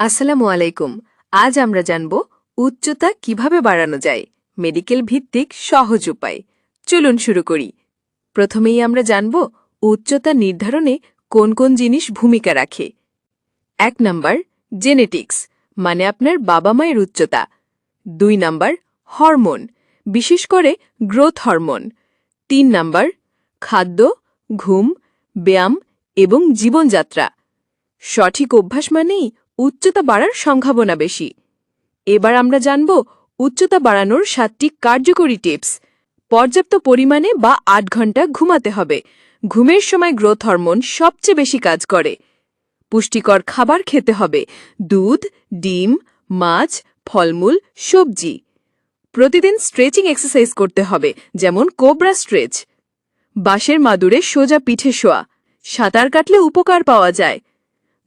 আসসালামু আলাইকুম। আজ আমরা জানব উচ্চতা কীভাবে বাড়ানো যায়, মেডিকেল ভিত্তিক সহজ উপায়। চলুন শুরু করি। প্রথমেই আমরা জানব উচ্চতা নির্ধারণে কোন কোন জিনিস ভূমিকা রাখে। এক নাম্বার জেনেটিক্স মানে আপনার বাবা মায়ের উচ্চতা। দুই নাম্বার, হরমোন, বিশেষ করে গ্রোথ হরমোন। তিন নাম্বার, খাদ্য, ঘুম, ব্যায়াম এবং জীবনযাত্রা। সঠিক অভ্যাস মানেই উচ্চতা বাড়ার সম্ভাবনা বেশি। এবার আমরা জানব উচ্চতা বাড়ানোর সাতটি কার্যকরী টিপস। পর্যাপ্ত পরিমাণে বা আট ঘণ্টা ঘুমাতে হবে। ঘুমের সময় গ্রোথ হরমোন সবচেয়ে বেশি কাজ করে। পুষ্টিকর খাবার খেতে হবে। দুধ, ডিম, মাছ, ফলমূল, সবজি। প্রতিদিন স্ট্রেচিং এক্সারসাইজ করতে হবে, যেমন কোবরা স্ট্রেচ। বাঁশের মাদুরে সোজা পিঠে শোয়া। সাঁতার কাটলে উপকার পাওয়া যায়।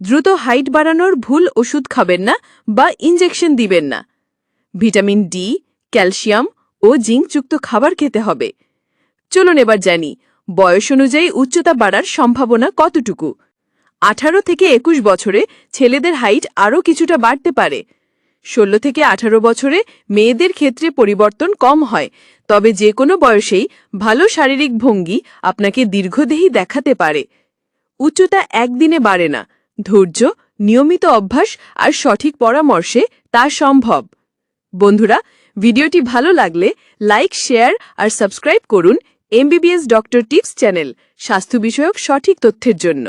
দ্রুত হাইট বাড়ানোর ভুল ওষুধ খাবেন না বা ইঞ্জেকশন দিবেন না। ভিটামিন ডি, ক্যালসিয়াম ও জিঙ্কযুক্ত খাবার খেতে হবে। চলুন এবার জানি, বয়স অনুযায়ী উচ্চতা বাড়ার সম্ভাবনা কতটুকু? আঠারো থেকে একুশ বছরে ছেলেদের হাইট আরও কিছুটা বাড়তে পারে। ষোলো থেকে আঠারো বছরে মেয়েদের ক্ষেত্রে পরিবর্তন কম হয়, তবে যে কোনো বয়সেই ভালো শারীরিক ভঙ্গি আপনাকে দীর্ঘদেহী দেখাতে পারে। উচ্চতা একদিনে বাড়ে না ধৈর্য, নিয়মিত অভ্যাস আর সঠিক পরামর্শে তা সম্ভব। বন্ধুরা, ভিডিওটি ভালো লাগলে লাইক, শেয়ার আর সাবস্ক্রাইব করুন এমবিবিএস ডক্টর টিপস চ্যানেল, স্বাস্থ্য বিষয়ক সঠিক তথ্যের জন্য।